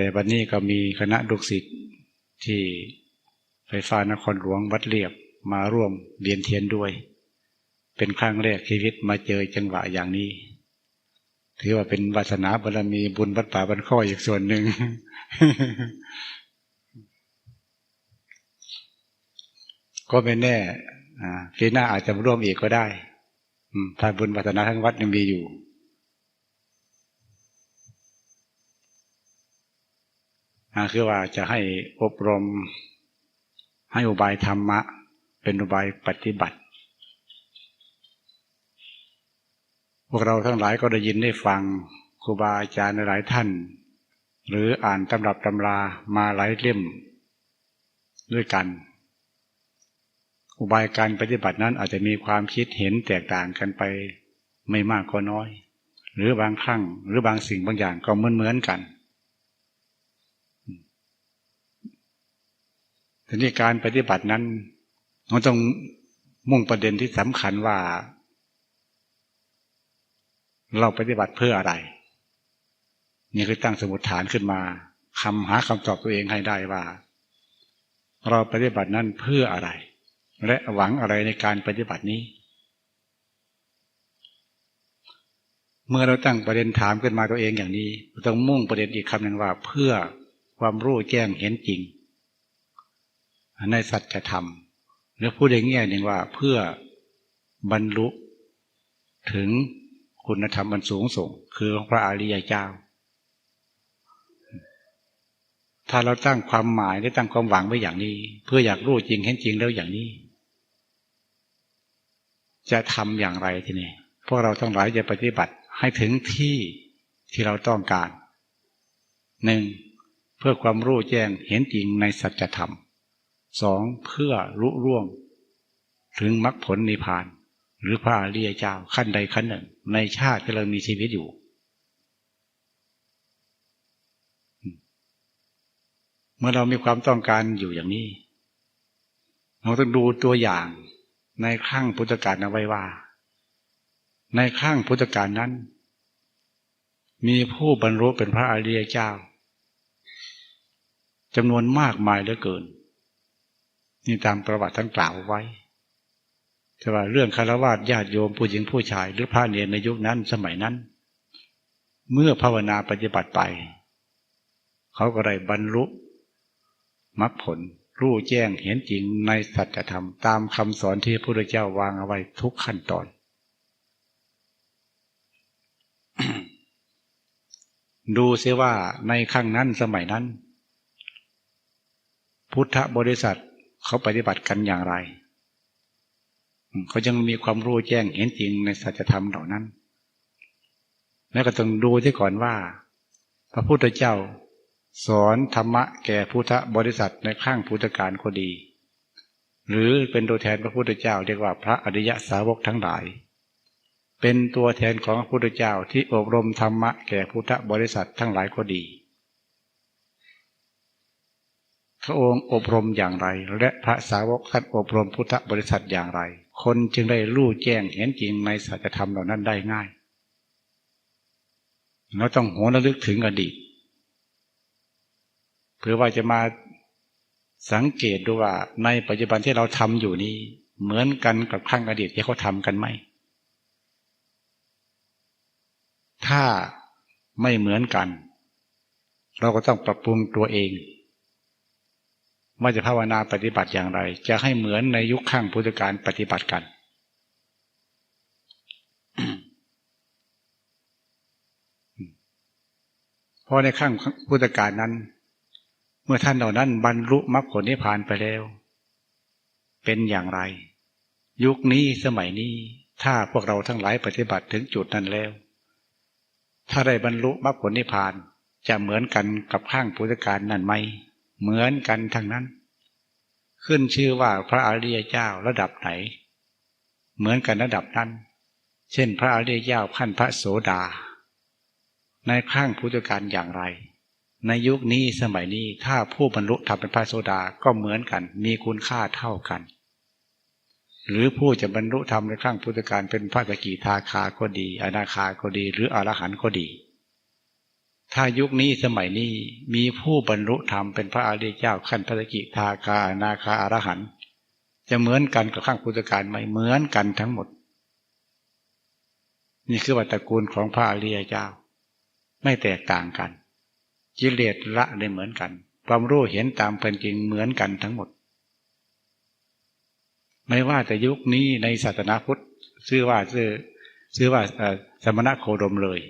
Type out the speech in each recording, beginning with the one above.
แต่วันนี้ก็มีคณะลูกศิษย์ที่ไฟฟ้านครหลวงวัดเรียบมาร่วมเรียนเทียนด้วย เป็นครั้งแรกชีวิตมาเจอจังหวะอย่างนี้ ถือว่าเป็นวาสนาบารมีบุญวัดป่าบรรข้ออีกส่วนหนึ่งก็ไม่แน่ปีหน้าอาจจะร่วมอีกก็ได้ถ้าบุญวัฒนาทั้งวัดยังมีอยู่ คือว่าจะให้อบรม ให้อุบายธรรมะ เป็นอุบายปฏิบัติ พวกเราทั้งหลายก็ได้ยินได้ฟังครูบาอาจารย์หลายท่าน หรืออ่านตำรับตำรามาหลายเล่มด้วยกัน อุบายการปฏิบัตินั้นอาจจะมีความคิดเห็นแตกต่างกันไปไม่มากก็น้อย หรือบางครั้งหรือบางสิ่งบางอย่างก็เหมือนเหมือนกัน ทีนี้การปฏิบัตินั้นเราต้องมุ่งประเด็นที่สำคัญว่า เราปฏิบัติเพื่ออะไร นี่คือตั้งสมุดฐานขึ้นมาคำหาคำตอบตัวเองให้ได้ว่า เราปฏิบัตินั้นเพื่ออะไร และหวังอะไรในการปฏิบัตินี้ เมื่อเราตั้งประเด็นถามขึ้นมาตัวเองอย่างนี้ ต้องมุ่งประเด็นอีกคำหนึ่งว่า เพื่อความรู้แจ้งเห็นจริง ในสัจธรรมหรือพูดในแง่หนึ่งว่าเพื่อบรรลุถึงคุณธรรมอันสูงส่ง คือพระอริยเจ้า ถ้าเราตั้งความหมายได้ตั้งความหวังไว้อย่างนี้ เพื่ออยากรู้จริงเห็นจริงแล้วอย่างนี้ จะทำอย่างไรทีนี้พวกเราทั้งหลายจะปฏิบัติให้ถึงที่ที่เราต้องการหนึ่งเพื่อความรู้แจ้งเห็นจริงในสัจธรรม สองเพื่อรู้ร่วง ถึงมรรคผลนิพพาน หรือพระอริยเจ้าขั้นใดขั้นหนึ่ง ในชาติที่เรามีชีวิตอยู่ เมื่อเรามีความต้องการอยู่อย่างนี้ เราต้องดูตัวอย่างในครั้งพุทธกาลเอาไว้ว่า ในครั้งพุทธกาลนั้น มีผู้บรรลุเป็นพระอริยเจ้าจำนวนมากมายเหลือเกิน นี่ตามประวัติทั้งกล่าวไว้ แต่ว่าเรื่องคารวะญาติโยมผู้หญิงผู้ชาย หรือพระเนียนในยุคนั้นสมัยนั้น เมื่อภาวนาปฏิบัติไป เขาก็ได้บรรลุมรรคผลรู้แจ้งเห็นจริงในสัจธรรมตามคำสอนที่พระพุทธเจ้าวางเอาไว้ทุกขั้นตอน ดูเสียว่าในครั้งนั้นสมัยนั้น พุทธบริษัท เขาปฏิบัติกันอย่างไร เขายังมีความรู้แจ้งเห็นจริงในสัจธรรมเหล่านั้น แล้วก็ต้องดูที่ก่อนว่า พระพุทธเจ้า สอนธรรมะแก่พุทธบริษัทในข้างพุทธการก็ดี หรือเป็นตัวแทนพระพุทธเจ้าเรียกว่าพระอริยสาวกทั้งหลาย เป็นตัวแทนของพระพุทธเจ้าที่อบรมธรรมะแก่พุทธบริษัททั้งหลายก็ดีพ ระองค์อบรมอย่างไร และพระสาวกท่านอบรมพุทธบริษัทอย่างไร คนจึงได้รู้แจ้งเห็นจริงในสัจธรรมเหล่านั้นได้ง่าย เราต้องหัวระลึกถึงอดีตเพื่อว่าจะมาสังเกตดูว่าในปัจจุบันที่เราทำอยู่นี้ เหมือนกันกับครั้งอดีตที่เขาทำกันไหม ถ้าไม่เหมือนกัน เราก็ต้องปรับปรุงตัวเอง ว่าจะภาวนาปฏิบัติอย่างไร จะให้เหมือนในยุคข้างพุทธการปฏิบัติกัน เพราะในข้างพุทธการนั้น เมื่อท่านเหล่านั้นบรรลุมรรคผลนิพพานไปแล้ว เป็นอย่างไร ยุคนี้สมัยนี้ถ้าพวกเราทั้งหลายปฏิบัติถึงจุดนั้นแล้ว ถ้าได้บรรลุมรรคผลนิพพานจะเหมือนกันกับข้างพุทธการนั่นไหม เหมือนกันทั้งนั้น ขึ้นชื่อว่าพระอริยเจ้าระดับไหน เหมือนกันระดับนั้น เช่น พระอริยเจ้าพันพระโสดา ในข้างพุทธการอย่างไร ในยุคนี้สมัยนี้ถ้าผู้บรรลุธรรมเป็นพระโสดาก็เหมือนกัน มีคุณค่าเท่ากัน หรือผู้จะบรรลุธรรมในข้างพุทธการเป็นพระสกิทาคาก็ดี อนาคาก็ดี หรืออรหันต์ก็ดี ถ้ายุคนี้สมัยนี้มีผู้บรรลุธรรมเป็นพระอริยเจ้าขั้นพระกิทาคานาคาอรหันจะเหมือนกันกับข้างพุทธการไหมเหมือนกันทั้งหมด นี่คือวัตระกูลของพระอริยเจ้า ไม่แตกต่างกันกิเลสละได้เหมือนกัน ความรู้เห็นตามเป็นจริงเหมือนกันทั้งหมด ไม่ว่าแต่ยุคนี้ในศาสนาพุทธชื่อว่าชื่อชื่อว่าสมณะโคดมเลย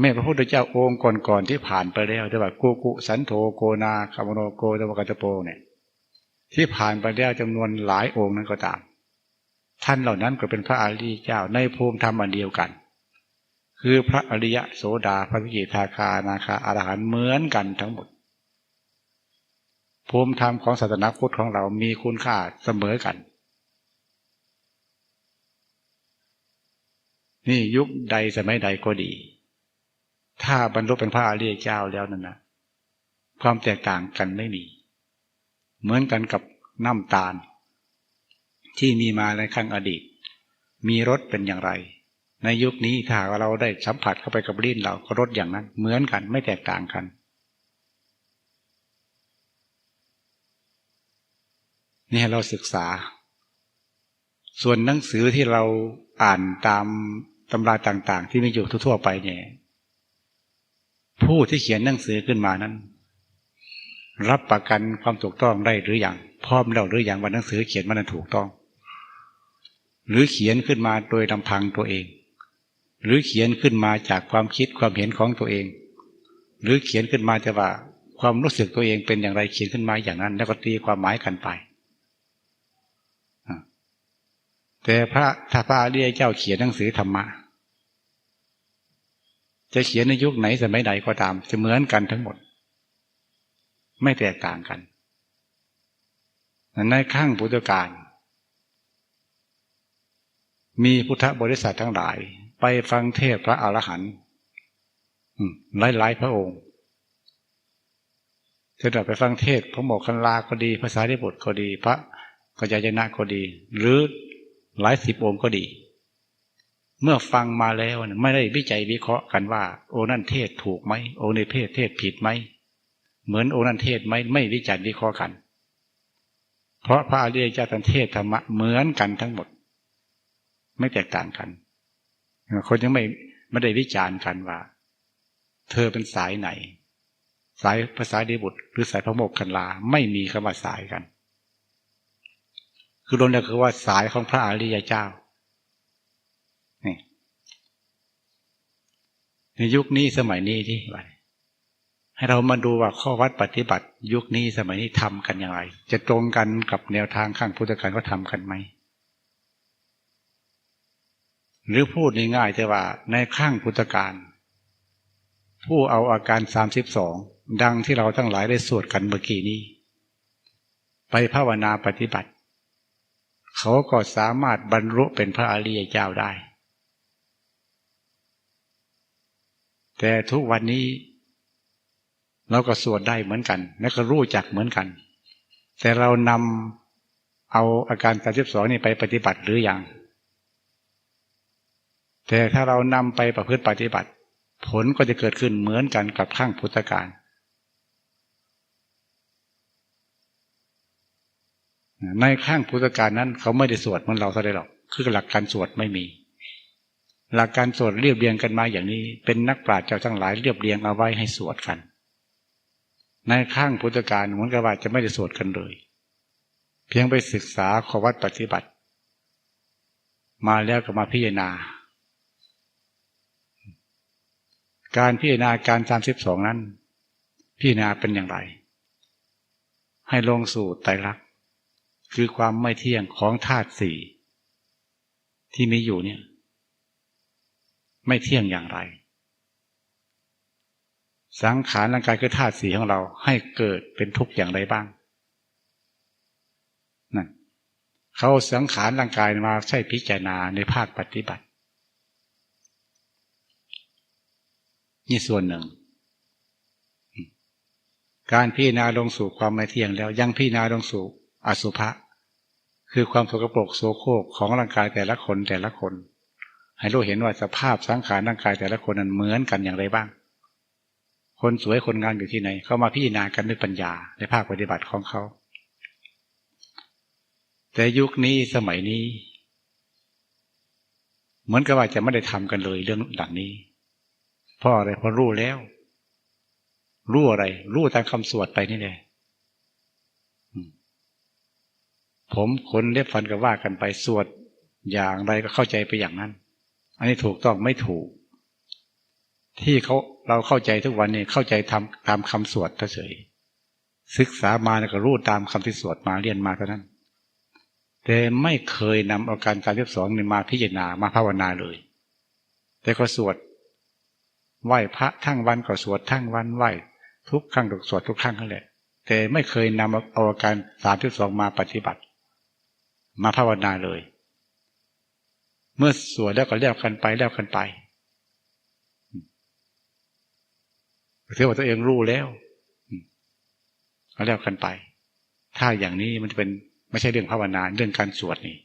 แม่พระพุทธเจ้าองค์ก่อนๆที่ผ่านไปแล้วแต่ว่ากุกุสันโธโกนาคามโนโกตวกัตโปเนี่ย ที่ผ่านไปแล้วจำนวนหลายองค์นั้นก็ตาม ท่านเหล่านั้นก็เป็นพระอริยเจ้าในภูมิธรรมอันเดียวกัน คือพระอริยโสดาพระวิจิทาคานาคาอรหันเหมือนกันทั้งหมด ภูมิธรรมของศาสนาพุทธของเรามีคุณค่าเสมอกันนี่ยุคใดสมัยใดก็ดี ถ้าบรรลุเป็นพระอริยเจ้าแล้วนั่นนะความแตกต่างกันไม่มี เหมือนกันกับน้ำตาล ที่มีมาในครั้งอดีต มีรสเป็นอย่างไร ในยุคนี้ถ้าเราได้สัมผัสเข้าไปกับลิ้นเราก็รสอย่างนั้น เหมือนกันไม่แตกต่างกัน นี่เราศึกษา ส่วนหนังสือที่เราอ่านตามตำราต่าง ๆ ที่มีอยู่ทั่วๆไปเนี่ย ผู้ที่เขียนหนังสือขึ้นมานั้น รับประกันความถูกต้องได้หรืออยังพร้อมแล้วหรืออยังว่าหนังสือเขียนมันถูกต้อง หรือเขียนขึ้นมาโดยลำพังตัวเอง หรือเขียนขึ้นมาจากความคิดความเห็นของตัวเอง หรือเขียนขึ้นมาจะว่าความรู้สึกตัวเองเป็นอย่างไรเขียนขึ้นมาอย่างนั้น แล้วก็ตีความหมายกันไปแต่พระถ้าพระอริยเจ้าเขียนหนังสือธรรมะ จะเขียนในยุคไหนสมัยใดก็ตาม จะเหมือนกันทั้งหมด ไม่แตกต่างกันในข้างพุทธการ มีพุทธบริษัททั้งหลาย ไปฟังเทศพระอรหันต์หลายหลายพระองค์จะได้ไปฟังเทศพระโมกขันลาก็ดี ภาษาที่บทก็ดี พระกัจจายนะก็ดี หรือหลายสิบองค์ก็ดี เมื่อฟังมาแล้วไม่ได้วิจัยวิเคราะห์กันว่า โอ้นั่นเทศถูกไหมโอ้ในเพศเทศผิดไหมเหมือนโอนันเทศไม่ไม่วิจารณ์วิเคราะห์กัน เพราะพระอริยเจ้าท่านเทศธรรมะเหมือนกันทั้งหมด ไม่แตกต่างกัน คนยังไม่ไม่ได้วิจารณ์กันว่า เธอเป็นสายไหน สายภาษาดีบุตร หรือสายพระโมกขันลาไม่มีคำว่าสายกัน คือรวมแล้วคือว่าสายของพระอริยเจ้านี่ ในยุคนี้สมัยนี้ที่ให้เรามาดูว่าข้อวัดปฏิบัติ ยุคนี้สมัยนี้ทำกันอย่างไร จะตรงกันกับแนวทางข้างพุทธการก็ทำกันไหม หรือพูดง่ายๆจะว่าในข้างพุทธการ ผู้เอาอาการสามสิบสองดังที่เราทั้งหลายได้สวดกันเมื่อกี้นี้ ไปภาวนาปฏิบัติ เขาก็สามารถบรรลุเป็นพระอริยเจ้าได้ แต่ทุกวันนี้เราก็สวดได้เหมือนกัน และก็รู้จักเหมือนกัน แต่เรานำเอาอาการสามสิบสองนี่ไปปฏิบัติหรืออยังแต่ถ้าเรานำไปประพฤติปฏิบัติ ผลก็จะเกิดขึ้นเหมือนกันกับข้างพุทธการในข้างพุทธการนั้น เขาไม่ได้สวดเหมือนเราเท่าไรหรอก คือหลักการสวดไม่มี หลักการสวดเรียบเรียงกันมาอย่างนี้ เป็นนักปราชญ์เจ้าทั้งหลายเรียบเรียงเอาไว้ให้สวดกัน ในข้างพุทธการเหมือนกับว่าจะไม่ได้สวดกันเลย เพียงไปศึกษาขวัดปฏิบัติ มาแล้วก็มาพิจารณา การพิจารณาการสามสิบสองนั้น พิจารณาเป็นอย่างไร ให้ลงสู่ไตรลักษณ์คือความไม่เที่ยงของธาตุสี่ที่มีอยู่เนี่ย ไม่เที่ยงอย่างไร สังขารร่างกายคือธาตุสีของเราให้เกิดเป็นทุกข์อย่างไรบ้างนั่นเขาสังขารร่างกายมาใช้พิจารณาในภาคปฏิบัติ นี่ส่วนหนึ่ง การพิจารณาลงสู่ความไม่เที่ยงแล้ว ยังพิจารณาลงสู่อสุภะคือความสกปรกโสโครกของร่างกายแต่ละคนแต่ละคน ให้รู้เห็นว่าสภาพสังขารร่างกายแต่ละคนนั้นเหมือนกันอย่างไรบ้าง คนสวยคนงามอยู่ที่ไหน เขามาพิจารณากันด้วยปัญญาในภาคปฏิบัติของเขา แต่ยุคนี้สมัยนี้ เหมือนกับว่าจะไม่ได้ทำกันเลยเรื่องดังนี้ เพราะอะไรเพราะรู้แล้ว รู้อะไร รู้ตามคำสวดไปนี่แหละผมขนเล็บฟันก็ว่ากันไปสวดอย่างไรก็เข้าใจไปอย่างนั้น นนี้ถูกต้องไม่ถูก ที่เขาเราเข้าใจทุกวันนี้เข้าใจทำตามคำสวดเฉยศึกษามาแล้วก็รู้ตามคำที่สวดมาเรียนมาเท่านั้น แต่ไม่เคยนำอาการการเรียบสองมาพิจารณามาภาวนาเลย แต่ก็สวดไหว้พระทั้งวันก็สวดทั้งวันไหว้ทุกครั้งก็สวดทุกครั้งนั่นแหละแต่ไม่เคยนำเอาอาการสามที่สองมาปฏิบัติ มาภาวนาเลย เมื่อสวดแล้วก็เลี้ยวกันไปเลี้ยวกันไปถือว่าตัวเองรู้แล้วก็เลี้ยวกันไป ถ้าอย่างนี้มันจะเป็นไม่ใช่เรื่องภาวนาเรื่องการสวดนี่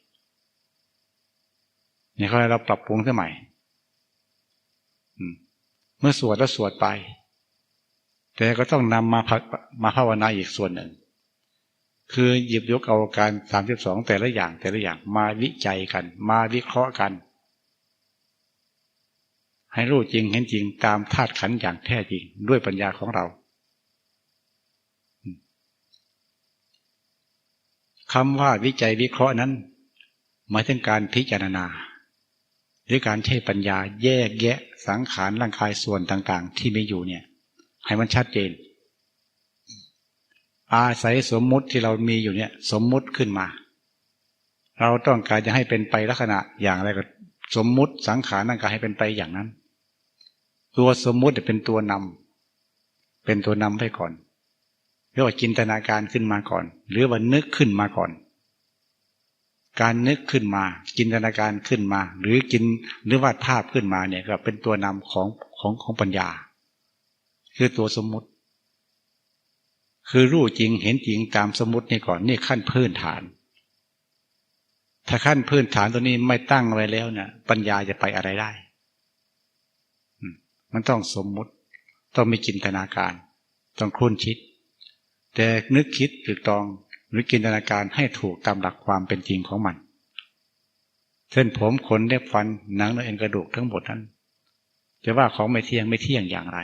เนี่ยเขาให้เราปรับปรุงสมัยเมื่อสวดแล้วสวดไป แต่ก็ต้องนำมามาภาวนาอีกส่วนหนึ่ง คือหยิบยกเอาการสามสิบสองแต่ละอย่างแต่ละอย่างมาวิจัยกัน มาวิเคราะห์กัน ให้รู้จริงเห็นจริงตามธาตุขันอย่างแท้จริงด้วยปัญญาของเราคำว่าวิจัยวิเคราะห์นั้น หมายถึงการพิจารณา หรือการใช้ปัญญาแยกแยะสังขารร่างกายส่วนต่าง ๆ ที่ไมีอยู่เนี่ย ให้มันชัดเจน อาศัยสมมุติที่เรามีอยู่เนี่ย สมมุติขึ้นมา เราต้องการจะให้เป็นไปลักษณะอย่างไรก็สมมุติสังขารร่างกายให้เป็นไปอย่างนั้น ตัวสมมุติเป็นตัวนำเป็นตัวนำไปก่อนเรียกว่าจินตนาการขึ้นมาก่อน หรือว่านึกขึ้นมาก่อน การนึกขึ้นมา จินตนาการขึ้นมา หรือกินหรือว่าภาพขึ้นมาเนี่ยก็เป็นตัวนำของของของปัญญา คือตัวสมมุติ คือรู้จริงเห็นจริงตามสมมตินี่ก่อนนี่ขั้นพื้นฐาน ถ้าขั้นพื้นฐานตัวนี้ไม่ตั้งไว้แล้วเนี่ยปัญญาจะไปอะไรได้ มันต้องสมมุติ ต้องมีจินตนาการ ต้องคุ้นคิด แต่นึกคิดถูกต้องหรือจินตนาการให้ถูกตามหลักความเป็นจริงของมันเส้นผมขนเล็บฟันหนังเนื้อเอ็นกระดูกทั้งหมดนั้นจะว่าของไม่เที่ยงไม่เที่ยงอย่างไร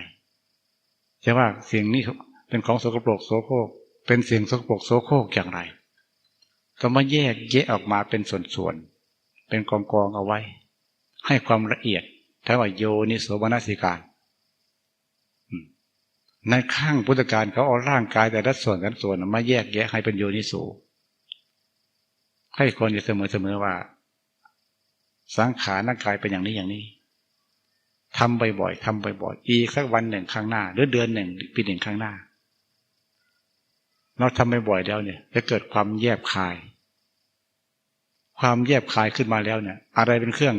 จะว่าสิ่งนี้ เป็นของสกปรกโสโครกเป็นเสิ่งสกปรกโสโครกอย่างไร ก็มาแยกแยะออกมาเป็นส่วนๆเป็นกองกองเอาไว้ ให้ความละเอียดถ้าว่าโยนิโสมนสิการในข้างพุทธการเขาเอาร่างกายแต่ละส่วนกันส่วนมาแยกแยะให้เป็นโยนิสูให้คนอยู่เสมอเสมอว่า สังขารร่างกายเป็นอย่างนี้อย่างนี้ทำบ่อยๆทำบ่อยๆอีกสักวันหนึ่งข้างหน้า หรือเดือนหนึ่งปีหนึ่งข้างหน้า เราทำบ่อยแล้วเนี่ยจะเกิดความแยบคาย ความแยบคายขึ้นมาแล้วเนี่ย อะไรเป็นเครื่อง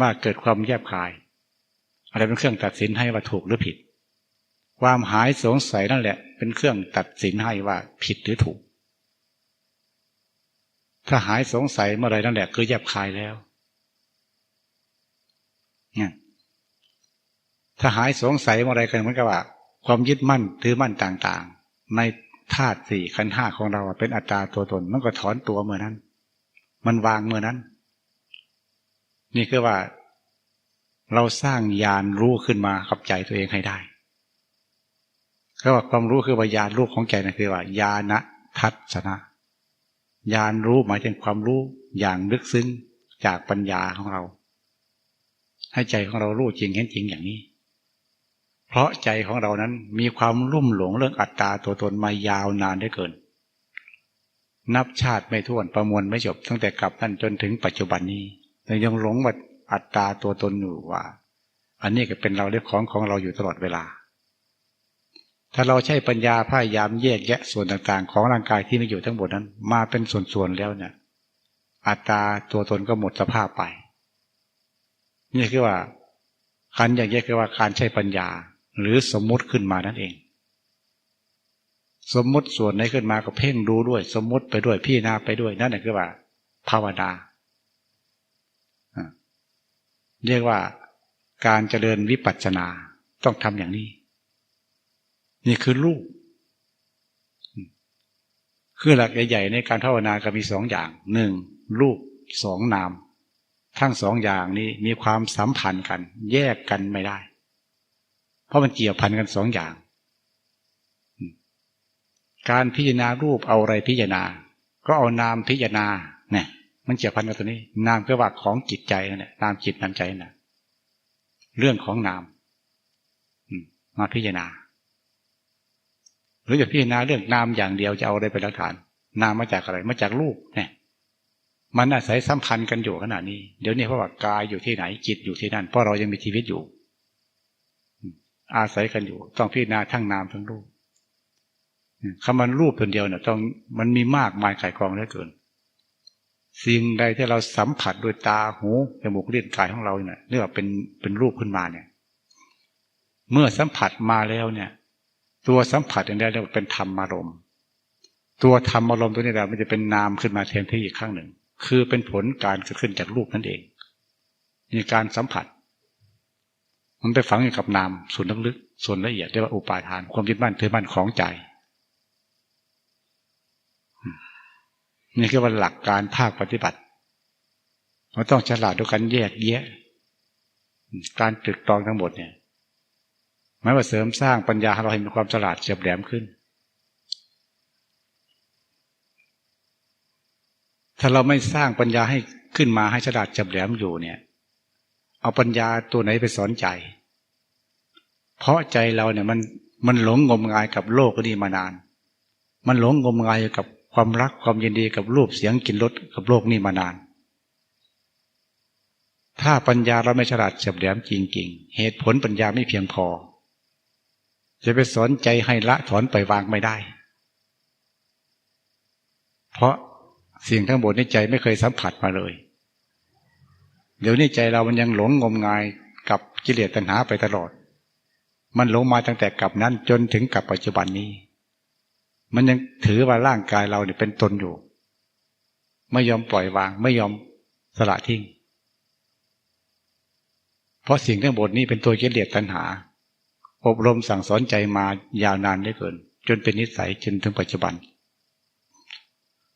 ว่าเกิดความแยบคาย อะไรเป็นเครื่องตัดสินให้ว่าถูกหรือผิด ความหายสงสัยนั่นแหละ เป็นเครื่องตัดสินให้ว่าผิดหรือถูก ถ้าหายสงสัยเมื่อไรนั่นแหละคือแยบคายแล้วเนี่ยถ้าหายสงสัยเมื่อไรกันเหมือนกับว่า ความยึดมั่นถือมั่นต่างๆ ในธาตุสี่ขันห้าของเราเป็นอัตตาตัวตน มันก็ถอนตัวเมื่อนั้น มันวางเมื่อนั้น นี่คือว่า เราสร้างยานรู้ขึ้นมากับใจตัวเองให้ได้ก็ว่าความรู้คือวิญญาณรู้ของใจนั่นคือว่าญาณทัศนะญาณรู้หมายถึงความรู้อย่างลึกซึ้งจากปัญญาของเรา ให้ใจของเรารู้จริงเห็นจริงอย่างนี้ เพราะใจของเรานั้นมีความลุ่มหลงเรื่องอัตตาตัวตนมายาวนานได้เกิน นับชาติไม่ท้วนประมวลไม่จบตั้งแต่กลับนั่นจนถึงปัจจุบันนี้แต่ยังหลงว่าอัตตาตัวตนอยู่ว่า อันนี้ก็เป็นเราเรียกของของเราอยู่ตลอดเวลา ถ้าเราใช้ปัญญาพยายามแยกแยะส่วนต่างๆ ของร่างกายที่มีอยู่ทั้งหมดนั้น มาเป็นส่วนๆแล้วเนี่ยอัตตาตัวตนก็หมดสภาพไป นี่คือว่าการแยกแยะคือว่าการใช้ปัญญา หรือสมมุติขึ้นมานั่นเอง สมมุติส่วนไหนขึ้นมาก็เพ่งดูด้วย สมมุติไปด้วยพี่นาไปด้วยนั่นแหละคือว่า ภาวนาเรียกว่าการเจริญวิปัสสนาต้องทำอย่างนี้ นี่คือรูปคือหลักใหญ่ๆในการภาวนาก็มีสองอย่างหนึ่งรูปสองนาม ทั้งสองอย่างนี้มีความสัมพันธ์กัน แยกกันไม่ได้ เพราะมันเกี่ยวพันกันสองอย่าง การพิจารณารูปเอาอะไรพิจารณา ก็เอานามพิจารณาเนี่ยมันเกี่ยวพันกันตัวนี้ นามก็ว่าของจิตใจนั่นแหละนามจิตนามใจน่ะ เรื่องของนามมาพิจารณาหรือจะพิจารณาเรื่องนามอย่างเดียวจะเอาอะไรเป็นหลักฐาน นามมาจากอะไรมาจากรูปเนี่ยมันอาศัยสัมพันธ์กันอยู่ขนาดนี้ เดี๋ยวนี้เพราะว่ากายอยู่ที่ไหนจิตอยู่ที่นั่นเพราะเรายังมีชีวิตอยู่ อาศัยกันอยู่ ต้องพิจารณาทั้งนามทั้งรูปคำมันรูปตัวเดียวเนี่ยต้องมันมีมากมายไข่กองเหลือเกิน สิ่งใดที่เราสัมผัสด้วยตาหูจมูกเลี้ยงกายของเราเนี่ยเรียกว่าเป็นเป็นรูปขึ้นมาเนี่ย เมื่อสัมผัสมาแล้วเนี่ย ตัวสัมผัสอย่างนี้เรียกว่าเป็นธรรมอารมณ์ ตัวธรรมอารมณ์ตัวนี้แหละมันจะเป็นนามขึ้นมาแทนที่อีกครั้งหนึ่ง คือเป็นผลการเกิดขึ้นจากรูปนั่นเองมีการสัมผัส มันไปฝังอยู่กับนามส่วนลึกส่วนละเอียดเรียกว่าอุปาทาน ความยึดมั่นถือมั่นของใจนี่คือว่าหลักการภาคปฏิบัติเราต้องฉลาดด้วยกันแยกแยะ การตรึกตรองทั้งหมดเนี่ยหมายว่าเสริมสร้างปัญญาให้เราให้มีความฉลาดเฉียบแหลมขึ้น ถ้าเราไม่สร้างปัญญาให้ขึ้นมาให้ฉลาดเฉียบแหลมอยู่เนี่ย เอาปัญญาตัวไหนไปสอนใจ เพราะใจเราเนี่ยมันมันหลงงมงายกับโลกนี้มานาน มันหลงงมงายกับความรักความยินดีกับรูปเสียงกลิ่นรสกับโลกนี้มานาน ถ้าปัญญาเราไม่ฉลาดเฉียบแหลมจริงๆ เหตุผลปัญญาไม่เพียงพอ จะไปสอนใจให้ละถอนไปวางไม่ได้ เพราะสิ่งทั้งหมดในใจไม่เคยสัมผัสมาเลย เดี๋ยวนี้ใจเรามันยังหลงงมงายกับกิเลสตัณหาไปตลอด มันหลงมาตั้งแต่กับนั้นจนถึงกับปัจจุบันนี้ มันยังถือว่าร่างกายเราเนี่ยเป็นตนอยู่ ไม่ยอมปล่อยวาง ไม่ยอมสละทิ้ง เพราะสิ่งทั้งหมดนี้เป็นตัวกิเลสตัณหา อบรมสั่งสอนใจมายาวนานได้เกิน จนเป็นนิสัยจนถึงปัจจุบัน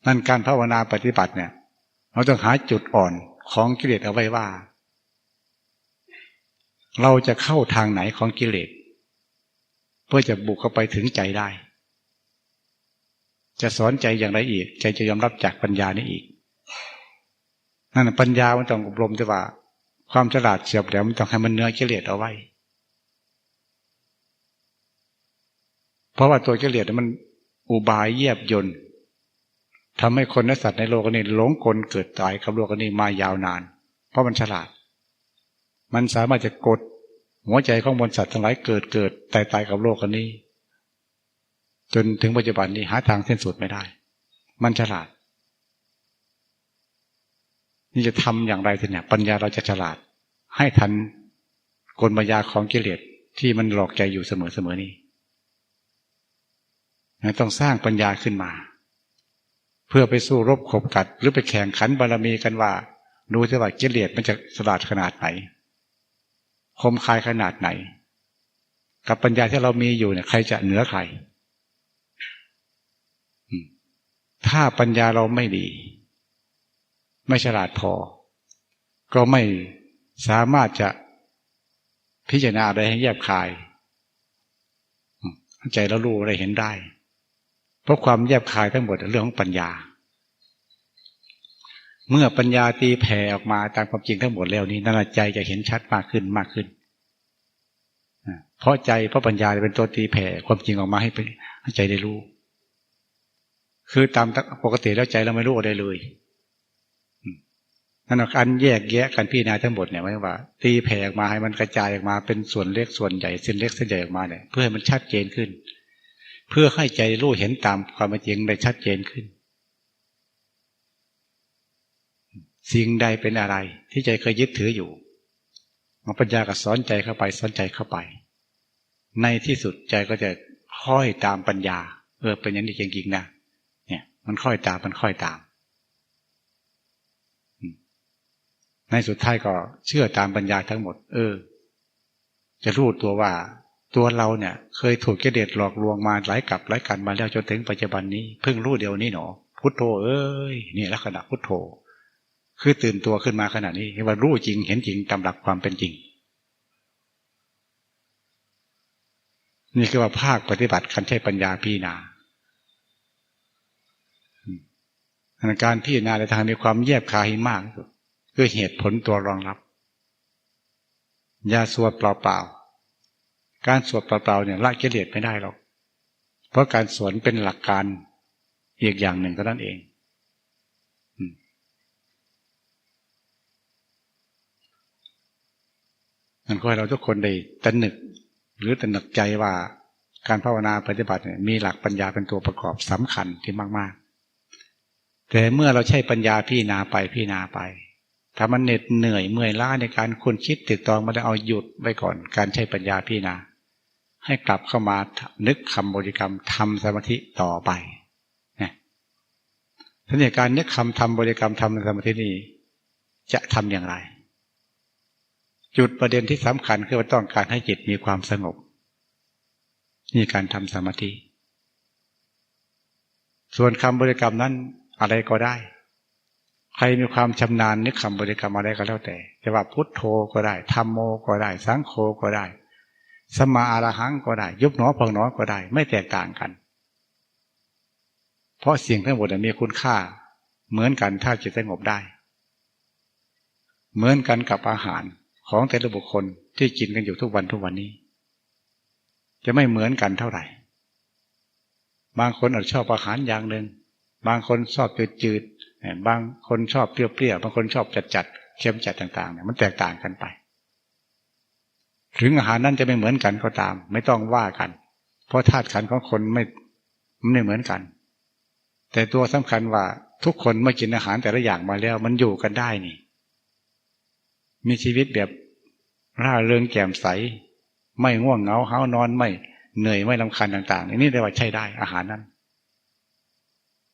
นั่นการภาวนาปฏิบัติเนี่ย เราต้องหาจุดอ่อน ของกิเลสเอาไว้ว่า เราจะเข้าทางไหนของกิเลสเพื่อจะบุกเข้าไปถึงใจได้ จะสอนใจอย่างไรอีก ใจจะยอมรับจากปัญญานี้อีกนั่นปัญญามันต้องอบรมแต่ว่า ความฉลาดเฉียบแหลมต้องให้มันเนื้อกิเลสเอาไว้ เพราะว่าตัวกิเลสมันอุบายเยียบยน ทำให้คนและสัตว์ในโลกนี้หลงกลเกิดตายกับโลกนี้มายาวนาน เพราะมันฉลาด มันสามารถจะกดหัวใจของมวลสัตว์ทั้งหลายเกิดเกิดตายตายกับโลกนี้ จนถึงปัจจุบันนี้หาทางเส้นสุดไม่ได้ มันฉลาด นี่จะทำอย่างไรทีเนี่ย ปัญญาเราจะฉลาด ให้ทันกลมายาของกิเลสที่มันหลอกใจอยู่เสมอเสมอนี้ต้องสร้างปัญญาขึ้นมา เพื่อไปสู้รบขบกัด หรือไปแข่งขันบารมีกันว่าดูสิว่ากิเลสมันจะสลาดขนาดไหน คมคายขนาดไหน กับปัญญาที่เรามีอยู่เนี่ยใครจะเหนือใคร ถ้าปัญญาเราไม่ดี ไม่ฉลาดพอ ก็ไม่สามารถจะพิจารณาได้ให้แยบคาย ใจเรารู้อะไรเห็นได้ เพราะความแยบคายทั้งหมดเรื่องของปัญญา เมื่อปัญญาตีแผ่ออกมาตามความจริงทั้งหมดแล้วนี้นั่นใจจะเห็นชัดมากขึ้นมากขึ้นเพราะใจเพราะปัญญาเป็นตัวตีแผ่ความจริงออกมาให้ให้ใจได้รู้ คือตามปกติแล้วใจเราไม่รู้อะไรเลยนั่นการแยกแยะการพิจารณาทั้งหมดเนี่ยหมายว่า ตีแผ่ออกมาให้มันกระจายออกมาเป็นส่วนเล็กส่วนใหญ่เส้นเล็กเส้นใหญ่ออกมาเนี่ยเพื่อให้มันชัดเจนขึ้น เพื่อให้ใจรู้เห็นตามความจริงได้ชัดเจนขึ้น สิ่งใดเป็นอะไร ที่ใจเคยยึดถืออยู่มาปัญญาก็สอนใจเข้าไปสอนใจเข้าไป ในที่สุดใจก็จะค่อยตามปัญญา เออเป็นอย่างนี้จริงๆนะเนี่ย มันค่อยตามมันค่อยตามในสุดท้ายก็เชื่อตามปัญญาทั้งหมด เออ จะรู้ตัวว่า ตัวเราเนี่ย เคยถูกกิเลสหลอกลวงมาหลายกับหลายกันมาแล้วจนถึงปัจจุบันนี้เพิ่งรู้เดียวนี้หนอพุทโธเอ้ยนี่ลักษณะพุทโธ คือตื่นตัวขึ้นมาขนาดนี้ว่ารู้จริงเห็นจริงตามหลักความเป็นจริง นี่คือว่าภาคปฏิบัติคันใช้ปัญญาพิจารณาการพิจารณาในทางมีความแยบคายมากคือเหตุผลตัวรองรับยาสวดเปล่าๆ การสวดเปล่าๆเนี่ยละกิเลสไม่ได้หรอก เพราะการสวนเป็นหลักการอีกอย่างหนึ่งก็นั่นเอง มันก็ให้เราทุกคนได้ตระหนึก หรือตระหนักใจว่าการภาวนาปฏิบัติเนี่ยมีหลักปัญญาเป็นตัวประกอบสำคัญที่มาก ๆ แต่เมื่อเราใช้ปัญญาพี่นาไปพี่นาไป ถ้ามันเหน็ดเหนื่อยเมื่อยล้าในการคนคิดติดตองมาได้เอาหยุดไว้ก่อน การใช้ปัญญาพี่นา ให้กลับเข้ามานึกคำบริกรรมทำสมาธิต่อไปนะท่านการนึกคำทำบริกรรมทำสมาธินี้จะทำอย่างไร จุดประเด็นที่สำคัญคือว่าต้องการให้จิตมีความสงบนี่การทำสมาธิ ส่วนคำบริกรรมนั้นอะไรก็ได้ ใครมีความชำนาญนึกคำบริกรรมอะไรก็แล้วแต่ จะว่าพุทโธก็ได้ธรรมโมก็ได้ สังโฆก็ได้ สมาอารหังก็ได้ ยุบหนอพองหนอก็ได้ ไม่แตกต่างกัน เพราะสิ่งทั้งหมดมีคุณค่า เหมือนกันถ้าจิตสงบได้ เหมือนกันกับอาหารของแต่ละบุคคลที่กินกันอยู่ทุกวันทุกวันนี้ จะไม่เหมือนกันเท่าไหร่ บางคนอาจชอบอาหารอย่างหนึ่งบางคนชอบจืดบางคนชอบเปรี้ยวๆบางคนชอบจัดจัดเค็มจัดต่างๆเนี่ยมันแตกต่างกันไป ถึงอาหารนั้นจะไม่เหมือนกันก็ตาม ไม่ต้องว่ากัน เพราะธาตุขันของคนไม่ไม่เหมือนกัน แต่ตัวสำคัญว่าทุกคนเมื่อกินอาหารแต่ละอย่างมาแล้ว มันอยู่กันได้นี่ มีชีวิตแบบร่าเริงแจ่มใส ไม่ง่วงเหงาเฮานอนไม่เหนื่อยไม่ลำคาญต่างๆนี่เรียกว่าใช่ได้อาหารนั้น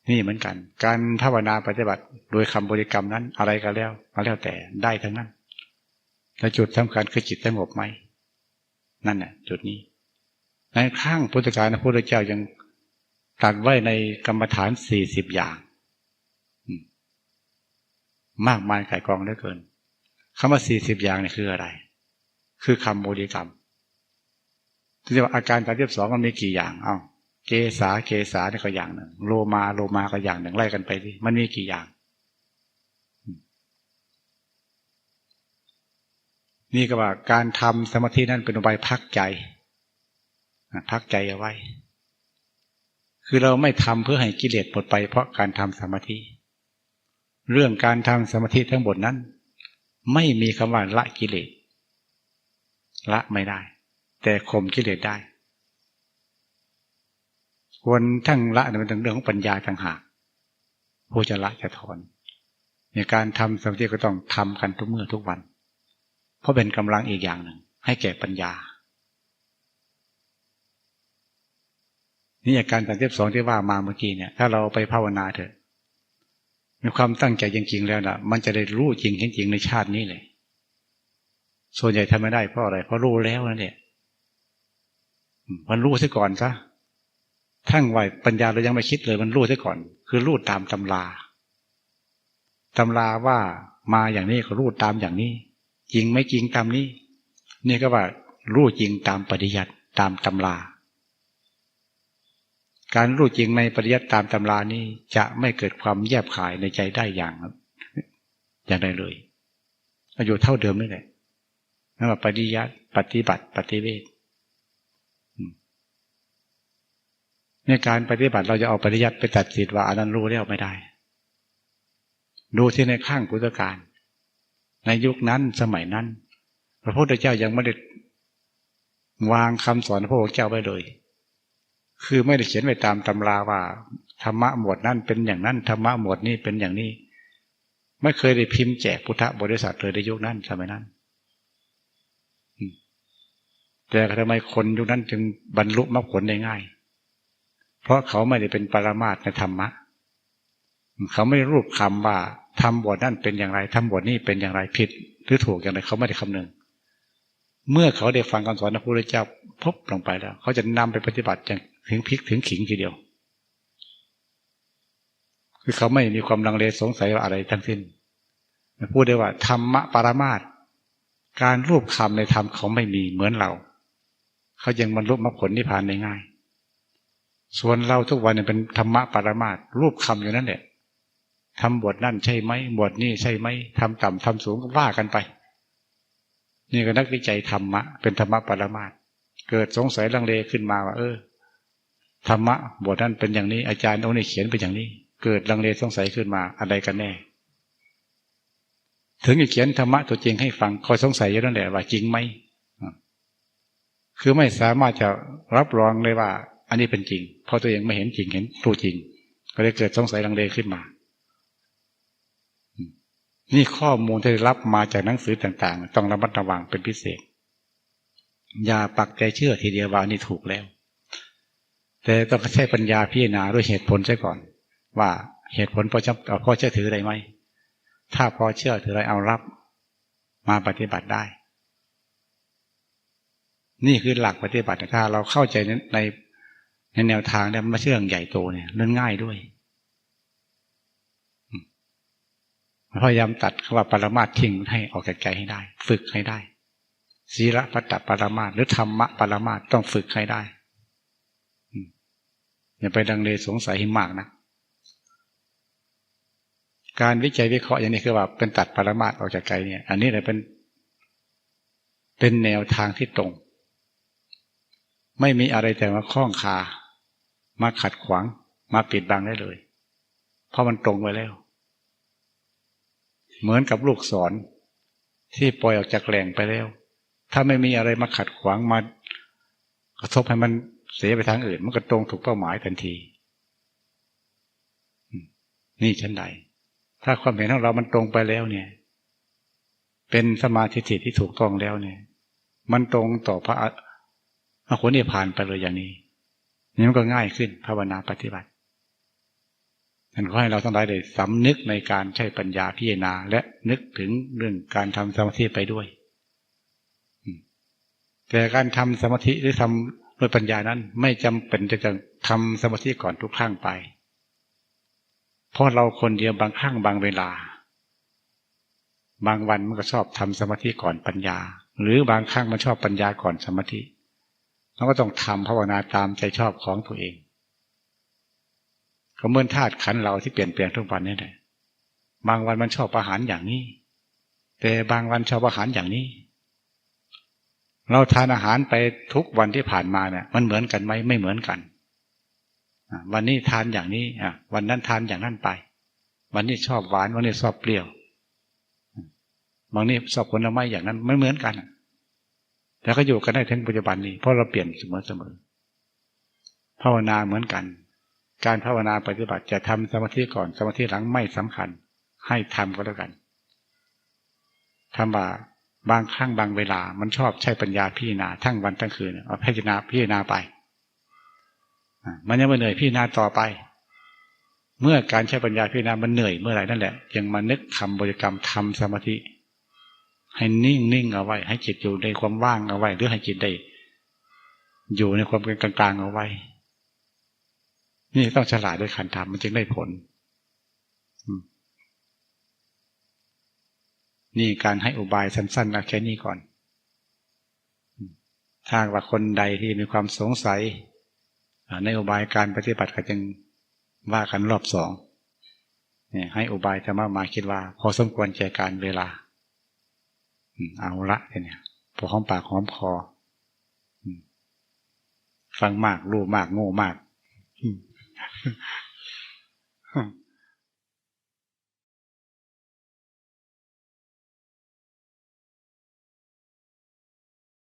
นี่เหมือนกัน การภาวนาปฏิบัติโดยคำบริกรรมนั้นอะไรก็แล้วมาแล้วแต่ได้ทั้งนั้นแต่จุดสำคัญคือจิตสงบไหม นั่นแหละจุดนี้ ในข้างพุทธการพระพุทธเจ้ายังตัดไว้ในกรรมฐานสี่สิบอย่าง มากมายไก่กองเหลือเกินคำว่าสี่สิบอย่างนี่คืออะไร คือคำบริกรรมที่เรียกว่าอาการการเรียบสองมันมีกี่อย่าง เอ้าเกษาเกษาเนี่ยก็อย่างหนึ่ง โลมาโลมาก็อย่างหนึ่งไล่กันไปดิมันมีกี่อย่าง นี่ก็ว่าการทำสมาธินั้นเป็นอุบายพักใจพักใจเอาไว้ คือเราไม่ทำเพื่อให้กิเลสหมดไป เพราะการทำสมาธิ เรื่องการทำสมาธิทั้งหมดนั้น ไม่มีคำว่าละกิเลสละไม่ได้ แต่ข่มกิเลสได้ควรทั้งละเนี่ยเป็นเรื่องของปัญญาต่างหากผู้จะละจะถอน ในการทำสมาธิก็ต้องทำกันทุกเมื่อทุกวัน เพราะเป็นกำลังอีกอย่างหนึ่ง ให้แก่ปัญญา นี่อาการตัดเทียบสองที่ว่ามาเมื่อกี้เนี่ย ถ้าเราไปภาวนาเถอะ มีความตั้งใจจริงๆแล้วนะมันจะได้รู้จริงเห็นจริงในชาตินี้เลย ส่วนใหญ่ทำไม่ได้เพราะอะไร เพราะรู้แล้วนั่นแหละมันรู้ซะก่อนซะทั้งวัยปัญญาเรายังไม่คิดเลยมันรู้ซะก่อน คือรู้ตามตำราตำราว่ามาอย่างนี้ก็รู้ตามอย่างนี้ จริงไม่จริงตามนี้นี่ก็ว่ารู้จริงตามปฏิยัติตามตำรา การรู้จริงในปฏิยัติตามตำรานี้จะไม่เกิดความแยบขายในใจได้อย่างอย่างใดเลยอยู่เท่าเดิมนี่แหละนั่นว่าปฏิยัติปฏิบัติปฏิเวทในการปฏิบัติเราจะเอาปริยัติไปตัดสิทธิ์ว่าอันนั้นรู้แล้วไม่ได้ ดูที่ในข้างพุทธการ ในยุคนั้นสมัยนั้น พระพุทธเจ้ายังไม่ได้วางคำสอนพระพุทธเจ้าไว้เลย คือไม่ได้เขียนไว้ตามตำราว่าธรรมะหมวดนั้นเป็นอย่างนั้นธรรมะหมวดนี้เป็นอย่างนี้ ไม่เคยได้พิมพ์แจกพุทธบริษัทเลยในยุคนั้นสมัยนั้น แต่ทำไมคนยุคนั้นจึงบรรลุมรรคผลได้ง่าย เพราะเขาไม่ได้เป็นปรมาตในธรรมะ เขาไม่รูปคำว่า ทำบทนั่นเป็นอย่างไรทำบทนี้เป็นอย่างไรผิด หรือถูกอย่างไรเขาไม่ได้คำนึง เมื่อเขาได้ฟังคำสอนพระพุทธเจ้าพบลงไปแล้ว เขาจะนำไปปฏิบัติอย่างถึงพลิกถึงขิงทีเดียว คือเขาไม่มีความลังเลสงสัยว่าอะไรทั้งสิ้นพูดได้ว่าธรรมะปรามาตการรูปคำในธรรมเขาไม่มีเหมือนเรา เขายังบรรลุมรรคผลนิพพานได้ง่าย ส่วนเราทุกวันเนี่ยเป็นธรรมะปรามาตรูปคำอยู่นั่นแหละ ทำบทนั่นใช่ไหมบทนี่ใช่ไหมทำต่ำทำสูงก็ว่ากันไป นี่ก็นักวิจัยธรรมะ เป็นธรรมะปรมาตเกิดสงสัยลังเลขึ้นมาว่า เออธรรมะบทนั้นเป็นอย่างนี้อาจารย์องค์นี้เขียนเป็นอย่างนี้ เกิดลังเลสงสัยขึ้นมาอะไรกันแน่ ถึงจะเขียนธรรมะตัวจริงให้ฟังคอยสงสัยอยู่นั่นแหละว่าจริงไหมคือไม่สามารถจะรับรองเลยว่า อันนี้เป็นจริง เพราะตัวเองไม่เห็นจริงเห็นตัวจริง ก็เลยเกิดสงสัยลังเลขึ้นมา นี่ข้อมูลที่รับมาจากหนังสือต่างๆ ต้องระมัดระวังเป็นพิเศษ อย่าปักใจเชื่อทีเดียวว่านี่ถูกแล้ว แต่ต้องใช้ปัญญาพิจารณาด้วยเหตุผลใช่ก่อน ว่าเหตุผลพอจะพอเชื่อถือได้ไหม ถ้าพอเชื่อถือได้เอารับ มาปฏิบัติได้ นี่คือหลักปฏิบัติถ้าเราเข้าใจในในแนวทางเนี่ยมาเชื่องใหญ่โตเนี่ยเรื่องง่ายด้วย พยายามตัดคำว่าปรมาทิ้งให้ออกจากใจให้ได้ ฝึกให้ได้ศีลปัตตปรมาหรือธรรมะปรมาต้องฝึกให้ได้อย่าไปดังเลสงสัยให้มากนะการวิจัยวิเคราะห์อย่างนี้คือว่าเป็นตัดปรมาทออกจากใจเนี่ย อันนี้เลยเป็น เป็นแนวทางที่ตรง ไม่มีอะไรแต่มาคล้องคา มาขัดขวาง มาปิดบังได้เลย เพราะมันตรงไว้แล้ว เหมือนกับลูกศรที่ปล่อยออกจากแหล่งไปแล้ว ถ้าไม่มีอะไรมาขัดขวางมากระทบให้มันเสียไปทางอื่น มันก็ตรงถูกเป้าหมายทันที นี่ชั้นใด ถ้าความเห็นของเรามันตรงไปแล้วเนี่ย เป็นสมาธิที่ถูกต้องแล้วเนี่ย มันตรงต่อพระอรหันิพพานไปเลยอย่างนี้นี่มันก็ง่ายขึ้นภาวนาปฏิบัติ ท่านขอให้เราทั้งหลายได้สำนึกในการใช้ปัญญาพิจารณา และนึกถึงเรื่องการทำสมาธิไปด้วย แต่การทำสมาธิหรือทำด้วยปัญญานั้น ไม่จำเป็นจะจะทำสมาธิก่อนทุกครั้งไป เพราะเราคนเดียวบางครั้งบางเวลา บางวันมันก็ชอบทำสมาธิก่อนปัญญา หรือบางครั้งมันชอบปัญญาก่อนสมาธิเราก็ต้องทำภาวนาตามใจชอบของตัวเอง ก็เหมือนธาตุขันเราที่เปลี่ยนแปลงทุกวันนี่แหละบางวันมันชอบอาหารอย่างนี้ แต่บางวันชอบอาหารอย่างนี้ เราทานอาหารไปทุกวันที่ผ่านมาเนี่ยมันเหมือนกันไหมไม่เหมือนกันวันนี้ทานอย่างนี้อะวันนั้นทานอย่างนั้นไป วันนี้ชอบหวานวันนี้ชอบเปรี้ยวบางนี้ชอบผลไม้อย่างนั้นไม่เหมือนกันแต่ก็อยู่กันได้ถึงปัจจุบันนี้เพราะเราเปลี่ยนเสมอเสมอภาวนาเหมือนกัน การภาวนาปฏิบัติจะทำสมาธิก่อนสมาธิหลังไม่สำคัญ ให้ทำก็แล้วกันทำว่าบางครั้งบางเวลา มันชอบใช้ปัญญาพิจารณาทั้งวันทั้งคืนเอาพิจารณาพิจารณาไปมันยังไม่เหนื่อยพิจารณาต่อไป เมื่อการใช้ปัญญาพิจารณามันเหนื่อยเมื่อไหร่นั่นแหละยังมานึกคำบริกรรมทำสมาธิ ให้นิ่งนิ่งเอาไว้ ให้จิตอยู่ในความว่างเอาไว้ หรือให้จิตได้ อยู่ในความกลางๆเอาไว้ นี่ต้องฉลาดด้วยขันธรรมมันจึงได้ผล นี่การให้อุบายสั้นๆนะแค่นี้ก่อน ถ้าว่าคนใดที่มีความสงสัย ในอุบายการปฏิบัติก็จึงว่ากันรอบสองเนี่ยให้อุบายธรรมะมาคิดว่า พอสมควรแก่การเวลาเอาละเนี่ยพอหอมปากหอมคอฟังมากรู้มากโง่มาก Mm. huh. Hmm.